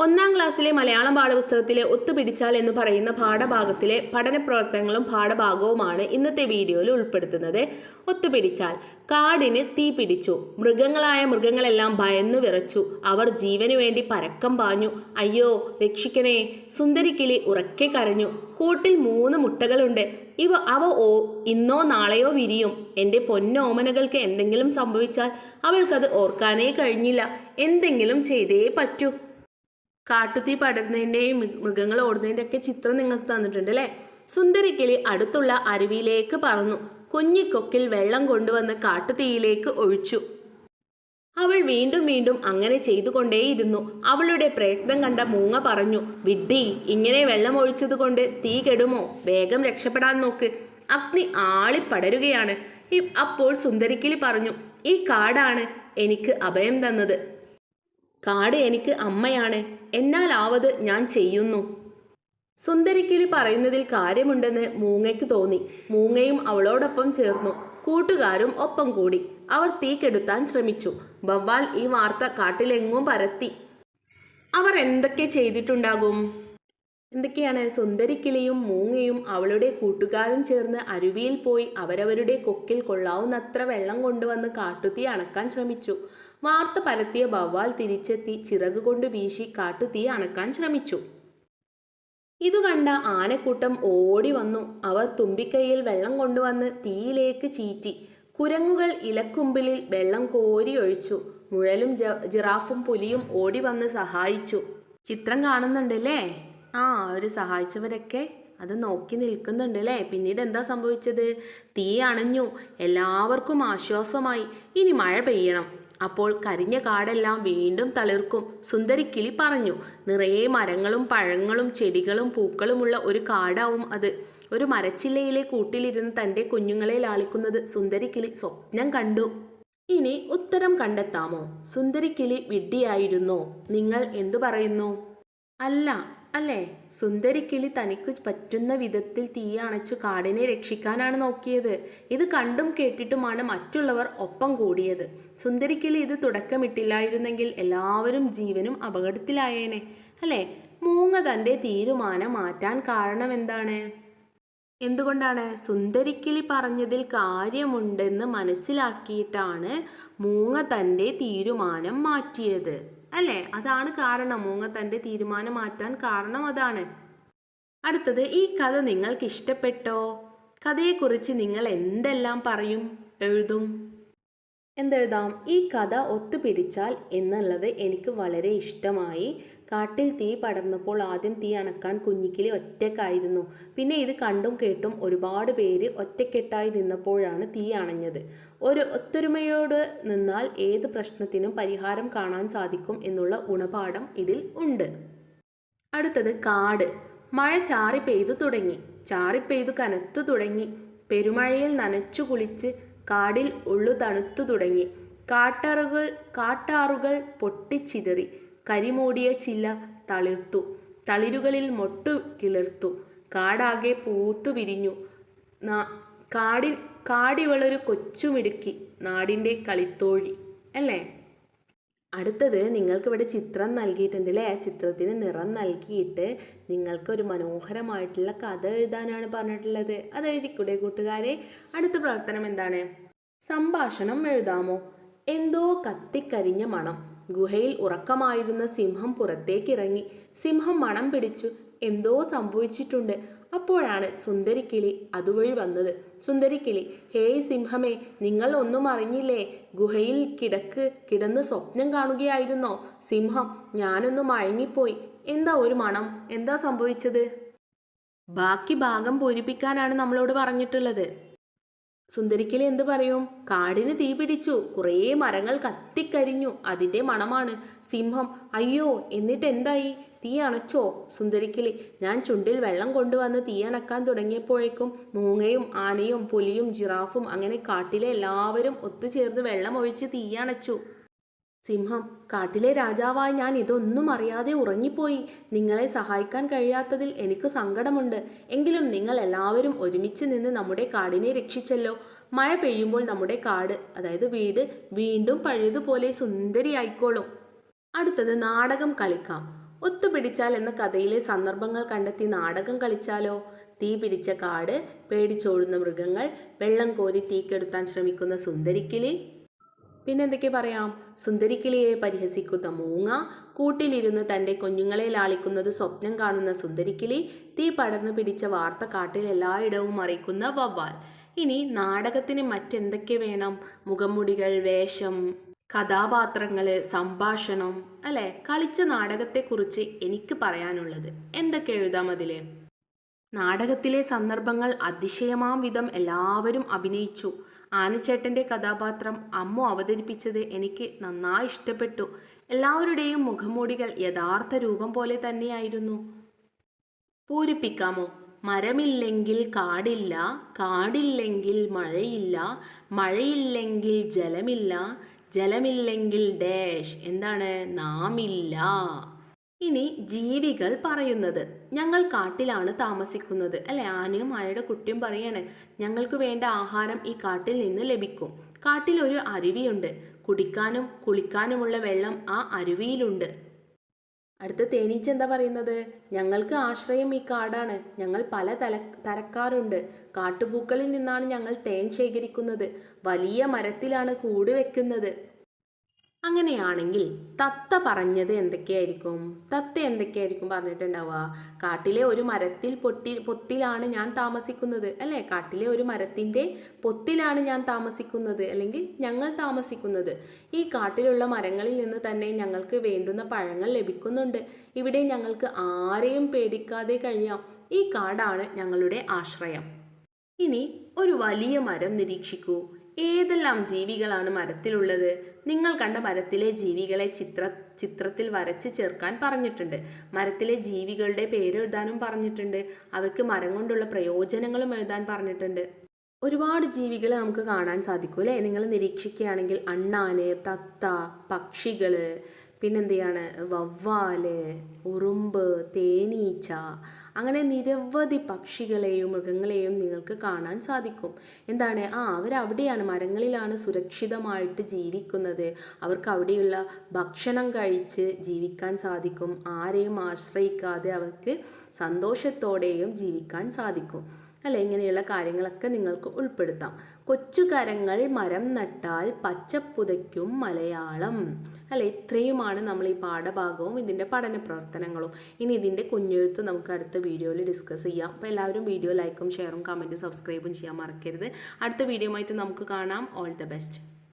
ഒന്നാം ക്ലാസ്സിലെ മലയാളം പാഠപുസ്തകത്തിലെ ഒത്തുപിടിച്ചാൽ എന്ന് പറയുന്ന പാഠഭാഗത്തിലെ പഠന പ്രവർത്തനങ്ങളും പാഠഭാഗവുമാണ് ഇന്നത്തെ വീഡിയോയിൽ ഉൾപ്പെടുത്തുന്നത്. ഒത്തുപിടിച്ചാൽ കാടിന് തീ പിടിച്ചു മൃഗങ്ങളായ മൃഗങ്ങളെല്ലാം ഭയന്നു വിറച്ചു അവർ ജീവനു വേണ്ടി പരക്കം പാഞ്ഞു അയ്യോ രക്ഷിക്കണേ സുന്ദരിക്കിളി ഉറക്കെ കരഞ്ഞു കൂട്ടിൽ മൂന്ന് മുട്ടകളുണ്ട് ഇവ അവ ഓ ഇന്നോ നാളെയോ വിരിയും എന്റെ പൊന്നോമനകൾക്ക് എന്തെങ്കിലും സംഭവിച്ചാൽ അവൾക്കത് ഓർക്കാനേ കഴിഞ്ഞില്ല എന്തെങ്കിലും ചെയ്തേ പറ്റൂ. കാട്ടുതീ പടരുന്നതിന്റെയും മൃഗങ്ങൾ ഓടുന്നതിന്റെ ഒക്കെ ചിത്രം നിങ്ങൾക്ക് തന്നിട്ടുണ്ട് അല്ലേ? സുന്ദരിക്കിളി അടുത്തുള്ള അരുവിയിലേക്ക് പറന്നു. കുഞ്ഞിക്കൊക്കിൽ വെള്ളം കൊണ്ടുവന്ന് കാട്ടുതീയിലേക്ക് ഒഴിച്ചു. അവൾ വീണ്ടും വീണ്ടും അങ്ങനെ ചെയ്തുകൊണ്ടേയിരുന്നു. അവളുടെ പ്രയത്നം കണ്ട മൂങ്ങ പറഞ്ഞു വിഡ്ഡി ഇങ്ങനെ വെള്ളം ഒഴിച്ചതുകൊണ്ട് തീ കെടുമോ? വേഗം രക്ഷപ്പെടാൻ നോക്ക്. അഗ്നി ആളിപ്പടരുകയാണ്. പടരുകയാണ് അപ്പോൾ സുന്ദരിക്കിളി പറഞ്ഞു ഈ കാടാണ് എനിക്ക് അഭയം തന്നത്. കാട് എനിക്ക് അമ്മയാണ്. എന്നാലാവത് ഞാൻ ചെയ്യുന്നു. സുന്ദരിക്കിളി പറയുന്നതിൽ കാര്യമുണ്ടെന്ന് മൂങ്ങയ്ക്ക് തോന്നി. മൂങ്ങയും അവളോടൊപ്പം ചേർന്നു. കൂട്ടുകാരും ഒപ്പം കൂടി. അവർ തീ കെടുത്താൻ ശ്രമിച്ചു. ബവ്വാൽ ഈ വാർത്ത കാട്ടിലെങ്ങും പരത്തി. അവർ എന്തൊക്കെ ചെയ്തിട്ടുണ്ടാകും? എന്തൊക്കെയാണ്? സുന്ദരിക്കിളിയും മൂങ്ങയും അവളുടെ കൂട്ടുകാരും ചേർന്ന് അരുവിയിൽ പോയി അവരവരുടെ കൊക്കിൽ കൊള്ളാവുന്നത്ര വെള്ളം കൊണ്ടുവന്ന് കാട്ടുതീ അണക്കാൻ ശ്രമിച്ചു. വാർത്ത പരത്തിയ ബവ്വാൽ തിരിച്ചെത്തി ചിറക് കൊണ്ട് വീശി കാട്ടുതീ അണക്കാൻ ശ്രമിച്ചു. ഇതു കണ്ട ആനക്കൂട്ടം ഓടി വന്നു. അവർ തുമ്പിക്കൈയിൽ വെള്ളം കൊണ്ടുവന്ന് തീയിലേക്ക് ചീറ്റി. കുരങ്ങുകൾ ഇലക്കുമ്പിളിൽ വെള്ളം കോരി ഒഴിച്ചു. മുഴലും ജിറാഫും പുലിയും ഓടി വന്ന് സഹായിച്ചു. ചിത്രം കാണുന്നുണ്ടല്ലേ? ആ അവർ സഹായിച്ചവരൊക്കെ അത് നോക്കി നിൽക്കുന്നുണ്ട് അല്ലേ പിന്നീട് എന്താ സംഭവിച്ചത്? തീ അണഞ്ഞു. എല്ലാവർക്കും ആശ്വാസമായി. ഇനി മഴ പെയ്യണം. അപ്പോൾ കരിഞ്ഞ കാടെല്ലാം വീണ്ടും തളിർക്കും. സുന്ദരി കിളി പറഞ്ഞു നിറയെ മരങ്ങളും പഴങ്ങളും ചെടികളും പൂക്കളുമുള്ള ഒരു കാടാവും അത്. ഒരു മരച്ചില്ലയിലെ കൂട്ടിലിരുന്ന് തന്റെ കുഞ്ഞുങ്ങളെ ലാളിക്കുന്നത് സുന്ദരിക്കിളി സ്വപ്നം കണ്ടു. ഇനി ഉത്തരം കണ്ടെത്താമോ? സുന്ദരിക്കിളി വിഡ്ഢിയായിരുന്നോ? നിങ്ങൾ എന്തു പറയുന്നു? അല്ല അല്ലേ? സുന്ദരിക്കിളി തനിക്ക് പറ്റുന്ന വിധത്തിൽ തീ അണച്ചു കാടിനെ രക്ഷിക്കാനാണ് നോക്കിയത്. ഇത് കണ്ടും കേട്ടിട്ടുമാണ് മറ്റുള്ളവർ ഒപ്പം കൂടിയത്. സുന്ദരിക്കിളി ഇത് തുടക്കമിട്ടില്ലായിരുന്നെങ്കിൽ എല്ലാവരും ജീവനും അപകടത്തിലായേനെ. അല്ലേ? മൂങ്ങ തന്റെ തീരുമാനം മാറ്റാൻ കാരണം എന്താണ് എന്തുകൊണ്ടാണ്? സുന്ദരിക്കിളി പറഞ്ഞതിൽ കാര്യമുണ്ടെന്ന് മനസ്സിലാക്കിയിട്ടാണ് മൂങ്ങ തന്റെ തീരുമാനം മാറ്റിയത്. അല്ലേ? അതാണ് കാരണം. മൂങ്ങ തന്റെ തീരുമാനം മാറ്റാൻ കാരണം അതാണ്. അടുത്തത് ഈ കഥ നിങ്ങൾക്ക് ഇഷ്ടപ്പെട്ടോ കഥയെക്കുറിച്ച് നിങ്ങൾ എന്തെല്ലാം പറയും? എഴുതും. എന്തെഴുതാം? ഈ കഥ ഒത്തുപിടിച്ചാൽ എന്നുള്ളത് എനിക്ക് വളരെ ഇഷ്ടമായി. കാട്ടിൽ തീ പടർന്നപ്പോൾ ആദ്യം തീ അണക്കാൻ കുഞ്ഞിക്കിളി ഒറ്റക്കായിരുന്നു പിന്നെ ഇത് കണ്ടും കേട്ടും ഒരുപാട് പേര് ഒറ്റക്കെട്ടായി നിന്നപ്പോഴാണ് തീ അണഞ്ഞത്. ഒരു ഒത്തൊരുമയോട് നിന്നാൽ ഏത് പ്രശ്നത്തിനും പരിഹാരം കാണാൻ സാധിക്കും എന്നുള്ള ഗുണപാഠം ഇതിൽ ഉണ്ട്. അടുത്തത് കാട്. മഴ ചാറി പെയ്തു തുടങ്ങി. ചാറി പെയ്തു കനത്തു തുടങ്ങി. പെരുമഴയിൽ നനച്ചു കുളിച്ച് കാടിൽ ഉള്ളു തണുത്തു തുടങ്ങി. കാട്ടാറുകൾ കാട്ടാറുകൾ പൊട്ടിച്ചിതറി. കരിമൂടിയ ചില്ല തളിർത്തു. തളിരുകളിൽ മൊട്ടു കിളിർത്തു. കാടാകെ പൂത്തു വിരിഞ്ഞു. കാടിൻ കാടി കാടിവളൊരു കൊച്ചുമിടുക്കി നാടിന്റെ കളിത്തോഴി. അല്ലേ? അടുത്തത് നിങ്ങൾക്ക് ഇവിടെ ചിത്രം നൽകിയിട്ടുണ്ട് അല്ലേ ആ ചിത്രത്തിന് നിറം നൽകിയിട്ട് നിങ്ങൾക്കൊരു മനോഹരമായിട്ടുള്ള കഥ എഴുതാനാണ് പറഞ്ഞിട്ടുള്ളത്. അത് എഴുതിക്കൂടെ കൂട്ടുകാരെ? അടുത്ത പ്രവർത്തനം എന്താണ്? സംഭാഷണം എഴുതാമോ? എന്തോ കത്തിക്കരിഞ്ഞ മണം. ഗുഹയിൽ ഉറക്കമായിരുന്ന സിംഹം പുറത്തേക്കിറങ്ങി. സിംഹം മണം പിടിച്ചു. എന്തോ സംഭവിച്ചിട്ടുണ്ട്. അപ്പോഴാണ് സുന്ദരിക്കിളി അതുവഴി വന്നത്. സുന്ദരിക്കിളി ഹേയ് സിംഹമേ നിങ്ങൾ ഒന്നും അറിഞ്ഞില്ലേ? ഗുഹയിൽ കിടക്ക് കിടന്ന് സ്വപ്നം കാണുകയായിരുന്നോ? സിംഹം ഞാനൊന്ന് മയങ്ങിപ്പോയി. എന്താ ഒരു മണം? എന്താ സംഭവിച്ചത്? ബാക്കി ഭാഗം പൂരിപ്പിക്കാനാണ് നമ്മളോട് പറഞ്ഞിട്ടുള്ളത്. സുന്ദരിക്കിളി എന്ത് പറയും? കാടിന് തീ പിടിച്ചു. കുറേ മരങ്ങൾ കത്തിക്കരിഞ്ഞു. അതിന്റെ മണമാണ്. സിംഹം അയ്യോ എന്നിട്ട് എന്തായി? തീ അണച്ചോ? സുന്ദരിക്കിളി ഞാൻ ചുണ്ടിൽ വെള്ളം കൊണ്ടുവന്ന് തീ അണക്കാൻ തുടങ്ങിയപ്പോഴേക്കും മൂങ്ങയും ആനയും പുലിയും ജിറാഫും അങ്ങനെ കാട്ടിലെ എല്ലാവരും ഒത്തുചേർന്ന് വെള്ളം ഒഴിച്ച് തീ അണച്ചു. സിംഹം കാട്ടിലെ രാജാവായി ഞാൻ ഇതൊന്നും അറിയാതെ ഉറങ്ങിപ്പോയി. നിങ്ങളെ സഹായിക്കാൻ കഴിയാത്തതിൽ എനിക്ക് സങ്കടമുണ്ട്. എങ്കിലും നിങ്ങൾ എല്ലാവരും ഒരുമിച്ച് നിന്ന് നമ്മുടെ കാടിനെ രക്ഷിച്ചല്ലോ. മഴ പെയ്യുമ്പോൾ നമ്മുടെ കാട് അതായത് വീട് വീണ്ടും പഴയതുപോലെ സുന്ദരിയായിക്കോളും. അടുത്തത് നാടകം കളിക്കാം. ഒത്തുപിടിച്ചാൽ എന്ന കഥയിലെ സന്ദർഭങ്ങൾ കണ്ടെത്തി നാടകം കളിച്ചാലോ? തീ പിടിച്ച കാട് പേടിച്ചോടുന്ന മൃഗങ്ങൾ വെള്ളം കോരി തീക്കെടുത്താൻ ശ്രമിക്കുന്ന സുന്ദരിക്കിളി. പിന്നെന്തൊക്കെ പറയാം? സുന്ദരിക്കിളിയെ പരിഹസിക്കുന്ന മൂങ്ങ കൂട്ടിലിരുന്ന് തന്റെ കുഞ്ഞുങ്ങളെ ലാളിക്കുന്നത് സ്വപ്നം കാണുന്ന സുന്ദരിക്കിളി തീ പടർന്നു പിടിച്ച വാർത്ത കാട്ടിൽ എല്ലായിടവും അറിയിക്കുന്ന വവ്വാൽ. ഇനി നാടകത്തിന് മറ്റെന്തൊക്കെ വേണം? മുഖംമുടികൾ വേഷം കഥാപാത്രങ്ങൾ സംഭാഷണം അല്ലേ? കളിച്ച നാടകത്തെക്കുറിച്ച് എനിക്ക് പറയാനുള്ളത്. എന്തൊക്കെ എഴുതാം അതിൽ നാടകത്തിലെ സന്ദർഭങ്ങൾ അതിശയമാം വിധം എല്ലാവരും അഭിനയിച്ചു. ആനച്ചേട്ടന്റെ കഥാപാത്രം അമ്മു അവതരിപ്പിച്ചത് എനിക്ക് നന്നായി ഇഷ്ടപ്പെട്ടു. എല്ലാവരുടെയും മുഖംമൂടികൾ യഥാർത്ഥ രൂപം പോലെ തന്നെയായിരുന്നു. പൂരിപ്പിക്കാമോ? മരമില്ലെങ്കിൽ കാടില്ല കാടില്ലെങ്കിൽ മഴയില്ല മഴയില്ലെങ്കിൽ ജലമില്ല ജലമില്ലെങ്കിൽ ഡാഷ് എന്താണ്? നാമില്ല. ഇനി ജീവികൾ പറയുന്നത്. ഞങ്ങൾ കാട്ടിലാണ് താമസിക്കുന്നത്. അല്ലെ? ആനയും ആനയുടെ കുട്ടിയും പറയണേ ഞങ്ങൾക്ക് വേണ്ട ആഹാരം ഈ കാട്ടിൽ നിന്ന് ലഭിക്കും. കാട്ടിൽ ഒരു അരുവിയുണ്ട്. കുടിക്കാനും കുളിക്കാനുമുള്ള വെള്ളം ആ അരുവിയിലുണ്ട്. അടുത്ത തേനീച്ച എന്താ പറയുന്നത്? ഞങ്ങൾക്ക് ആശ്രയം ഈ കാടാണ്. ഞങ്ങൾ പല തല തരക്കാരുണ്ട്. കാട്ടുപൂക്കളിൽ നിന്നാണ് ഞങ്ങൾ തേൻ ശേഖരിക്കുന്നത്. വലിയ മരത്തിലാണ് കൂട് വെക്കുന്നത്. അങ്ങനെയാണെങ്കിൽ തത്ത പറഞ്ഞത് എന്തൊക്കെയായിരിക്കും? തത്ത എന്തൊക്കെയായിരിക്കും പറഞ്ഞിട്ടുണ്ടാവുക? കാട്ടിലെ ഒരു മരത്തിൽ പൊട്ടി പൊത്തിലാണ് ഞാൻ താമസിക്കുന്നത്. അല്ലേ? കാട്ടിലെ ഒരു മരത്തിന്റെ പൊത്തിലാണ് ഞാൻ താമസിക്കുന്നത്. അല്ലെങ്കിൽ ഞങ്ങൾ താമസിക്കുന്നത്. ഈ കാട്ടിലുള്ള മരങ്ങളിൽ നിന്ന് തന്നെ ഞങ്ങൾക്ക് വേണ്ടുന്ന പഴങ്ങൾ ലഭിക്കുന്നുണ്ട്. ഇവിടെ ഞങ്ങൾക്ക് ആരെയും പേടിക്കാതെ കഴിയാം. ഈ കാടാണ് ഞങ്ങളുടെ ആശ്രയം. ഇനി ഒരു വലിയ മരം നിരീക്ഷിക്കൂ. ഏതെല്ലാം ജീവികളാണ് മരത്തിലുള്ളത്? നിങ്ങൾ കണ്ട മരത്തിലെ ജീവികളെ ചിത്ര ചിത്രത്തിൽ വരച്ച് ചേർക്കാൻ പറഞ്ഞിട്ടുണ്ട്. മരത്തിലെ ജീവികളുടെ പേര് എഴുതാനും പറഞ്ഞിട്ടുണ്ട്. അവയ്ക്ക് മരം കൊണ്ടുള്ള പ്രയോജനങ്ങളും എഴുതാൻ പറഞ്ഞിട്ടുണ്ട്. ഒരുപാട് ജീവികളെ നമുക്ക് കാണാൻ സാധിക്കും അല്ലേ? നിങ്ങൾ നിരീക്ഷിക്കുകയാണെങ്കിൽ അണ്ണാന് തത്ത പക്ഷികൾ പിന്നെന്തെയാണ്? വവ്വാൽ ഉറുമ്പ് തേനീച്ച അങ്ങനെ നിരവധി പക്ഷികളെയും മൃഗങ്ങളെയും നിങ്ങൾക്ക് കാണാൻ സാധിക്കും. എന്താണ്? ആ അവരവിടെയാണ് മരങ്ങളിലാണ് സുരക്ഷിതമായിട്ട് ജീവിക്കുന്നത്. അവർക്ക് അവിടെയുള്ള ഭക്ഷണം കഴിച്ച് ജീവിക്കാൻ സാധിക്കും. ആരെയും ആശ്രയിക്കാതെ അവർക്ക് സന്തോഷത്തോടെയും ജീവിക്കാൻ സാധിക്കും. അല്ലെ ഇങ്ങനെയുള്ള കാര്യങ്ങളൊക്കെ നിങ്ങൾക്ക് ഉൾപ്പെടുത്താം. കൊച്ചുകരങ്ങൾ മരം നട്ടാൽ പച്ചപ്പുതയ്ക്കും മലയാളം. അല്ലെ ഇത്രയുമാണ് നമ്മൾ ഈ പാഠഭാഗവും ഇതിന്റെ പഠന പ്രവർത്തനങ്ങളും. ഇനി ഇതിന്റെ കുഞ്ഞെഴുത്ത് നമുക്ക് അടുത്ത വീഡിയോയിൽ ഡിസ്കസ് ചെയ്യാം. അപ്പോൾ എല്ലാവരും വീഡിയോ ലൈക്കും ഷെയറും കമന്റും സബ്സ്ക്രൈബും ചെയ്യാൻ മറക്കരുത്. അടുത്ത വീഡിയോ ആയിട്ട് നമുക്ക് കാണാം. All the best.